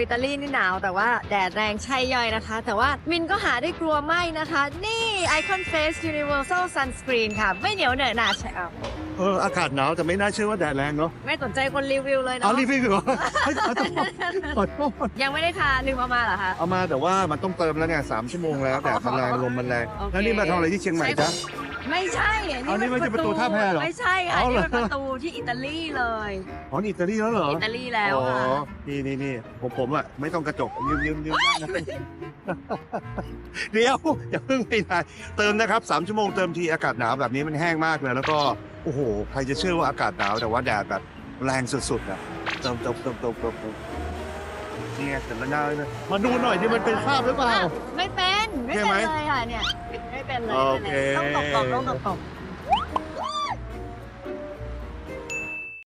อิตาลีนี่หนาว แต่ว่าแดดแรงใช่ย่อยนะคะ แต่ว่ามินก็หาได้กลัวไหมนะคะ นี่ Icon Face Universal Sunscreen ค่ะ ไม่เหนียวเหนอะหนาใช่เอาเอออากาศหนาวแต่ไม่น่าเชื่อว่าแดดแรงเนาะไม่สนใจคนรีวิวเลยเอาเนาะรีบๆเหรอเฮ้ยขอโทษขอโทษยังไม่ได้ทาลืมเอามาเหรอคะเอามาแต่ว่ามันต้องเติมแล้วไงสามชั่วโมงแล้วแดดมันแรงลมมันแรงโอเคแล้วนี่มาทำอะไรที่เชียงใหม่จ๊ะ ไม่ใช่เอานี่ไม่ใช่ประตูท่าแพเหรอไม่ใช่ค่ะเอานี่เหรอเป็นประตูที่อิตาลีเลย อ๋อนี่อิตาลีแล้วเหรออิตาลีแล้วอ๋อค่ะ นี่นี่นี่ผมผมอะไม่ต้องกระจกยืมยืมยืมได้นะเดี๋ยวอย่าเพิ่งไปไหนเติมนะครับสามชั่วโมงเติมทีอากาศหนาวแบบนี้มันแห้งมากเลยแล้วก็โอ้โหใครจะเชื่อว่าอากาศหนาวแต่ว่าแดดแบบแรงสุดๆอะเติมเติมเติมเติมเติมเติมนี่ไงเสร็จแล้วหน้าเลยมาดูหน่อยที่มันเป็นคราบหรือเปล่า ไม่เป็น ไม่ใช่เป็นไหม เลยค่ะเนี่ย ไม่เป็นเลยโอเค ต้องตกตกต้องตกตก